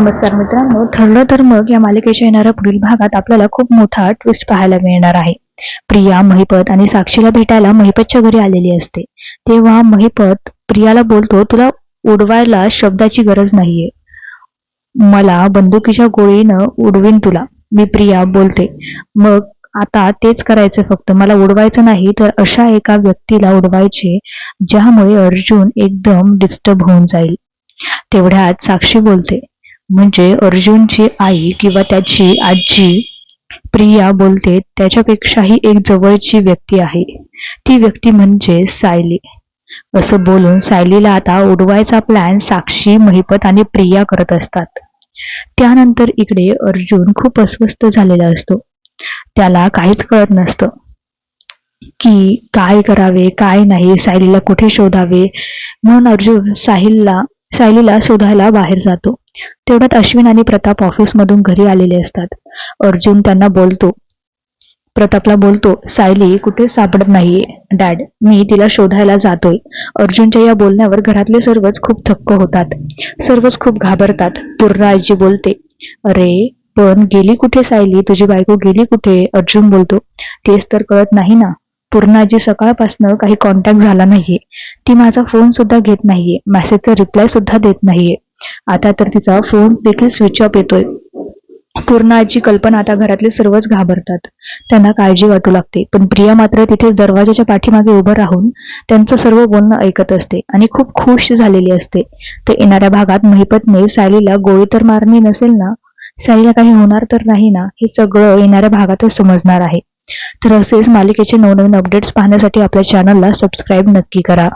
नमस्कार मित्रांनो. ठरलं तर मग या मालिकेच्या येणाऱ्या पुढील भागात आपल्याला खूप मोठा ट्विस्ट पाहायला मिळणार आहे. प्रिया महिपत आणि साक्षीला भेटायला महिपतच्या घरी आलेली असते. तेव्हा महिपत प्रियाला बोलतो तुला उडवायला शब्दाची गरज नाहीये. मला बंदुकीच्या गोळीनं उडवीन तुला. मी प्रिया बोलते मग आता तेच करायचं फक्त. मला उडवायचं नाही तर अशा एका व्यक्तीला उडवायचे ज्यामुळे अर्जुन एकदम डिस्टर्ब होऊन जाईल. तेवढ्यात साक्षी बोलते म्हणजे अर्जुनची आई किंवा त्याची आजी प्रिया बोलते त्याच्यापेक्षाही एक जवळची व्यक्ती आहे. ती व्यक्ती म्हणजे सायली. असं बोलून सायलीला आता उडवायचा प्लॅन साक्षी महिपत आणि प्रिया करत असतात. त्यानंतर इकडे अर्जुन खूप अस्वस्थ झालेला असतो. त्याला काहीच कळत नसतं. की काय करावे काय नाही सायलीला कुठे शोधावे? म्हणून अर्जुन साहिलला सायलीला शोधायला बाहेर जातो. तेवढ्यात अश्विन आणि प्रताप ऑफिसमधून घरी आलेले असतात. अर्जुन त्यांना बोलतो प्रतापला बोलतो सायली कुठे सापडत नाहीये? डॅड मी तिला शोधायला जातोय. अर्जुनच्या या बोलण्यावर घरातले सर्वच खूप थक्क होतात. सर्वच खूप घाबरतात. पूर्ण आजी बोलते अरे पण गेली कुठे सायली? तुझी बायको गेली कुठे? अर्जुन बोलतो तेच तर कळत नाही ना. पूर्णाजी सकाळपासनं काही कॉन्टॅक्ट झाला नाहीये. ती माझा फोन सुद्धा घेत नाहीये. मेसेजचा रिप्लाय सुद्धा देत नाहीये. आता तर तिचा फोन देखील स्विच ऑफ येतोय. पूर्णाची कल्पना आता घरातले सर्वच घाबरतात. त्यांना काळजी वाटू लागते. पण प्रिया मात्र तिथे दरवाजाच्या पाठीमागे उभं राहून त्यांचं सर्व बोलणं ऐकत असते आणि खूप खुश झालेली असते. तर येणाऱ्या भागात महिपतने सायलीला गोळी तर मारणी नसेल ना? सायलीला काही होणार तर नाही ना? हे सगळं येणाऱ्या भागातच समजणार आहे. तर असेच मालिकेचे नवनवीन अपडेट्स पाहण्यासाठी आपल्या चॅनलला सबस्क्राईब नक्की करा.